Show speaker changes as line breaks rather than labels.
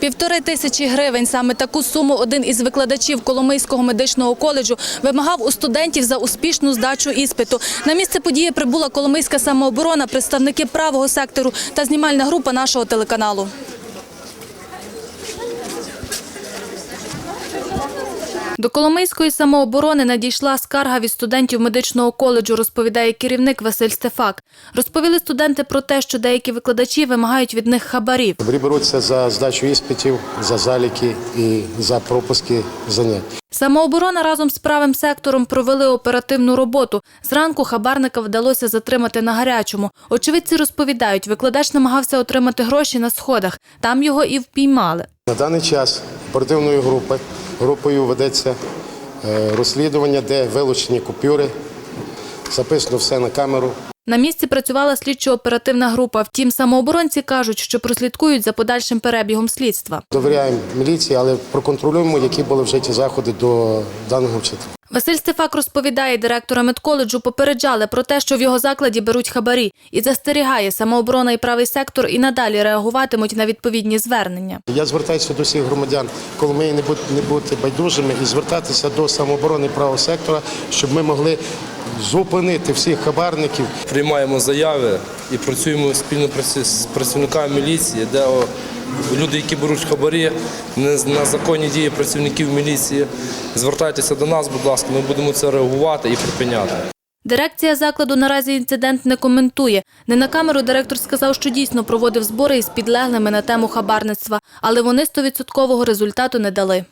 Півтори тисячі гривень. Саме таку суму один із викладачів Коломийського медичного коледжу вимагав у студентів за успішну здачу іспиту. На місце події прибула Коломийська самооборона, представники правого сектору та знімальна група нашого телеканалу. До Коломийської самооборони надійшла скарга від студентів медичного коледжу, розповідає керівник Василь Стефак. Розповіли студенти про те, що деякі викладачі вимагають від них хабарів.
Хабарі беруться за здачу іспитів, за заліки і за пропуски занять.
Самооборона разом з правим сектором провели оперативну роботу. Зранку хабарника вдалося затримати на гарячому. Очевидці розповідають, викладач намагався отримати гроші на сходах. Там його і впіймали.
На даний час оперативною групою, групою ведеться е, розслідування, де вилучені купюри, записано все на камеру.
На місці працювала слідчо-оперативна група. Втім, самооборонці кажуть, що прослідкують за подальшим перебігом слідства.
Довіряємо міліції, але проконтролюємо, які були вжиті заходи до даного вчителя.
Василь Стефак розповідає, директора медколеджу попереджали про те, що в його закладі беруть хабарі, і застерігає самооборона і правий сектор і надалі реагуватимуть на відповідні звернення.
Я звертаюся до всіх громадян, коли ми не бути, не бути байдужими і звертатися до самооборони правого сектора, щоб ми могли зупинити всіх хабарників,
приймаємо заяви і працюємо спільно праці- з працівниками міліції, де люди, які беруть хабарі, не на законні дії працівників міліції. Звертайтеся до нас, будь ласка, ми будемо це реагувати і припиняти.
Дирекція закладу наразі інцидент не коментує. Не на камеру директор сказав, що дійсно проводив збори із підлеглими на тему хабарництва, але вони стовідсоткового результату не дали.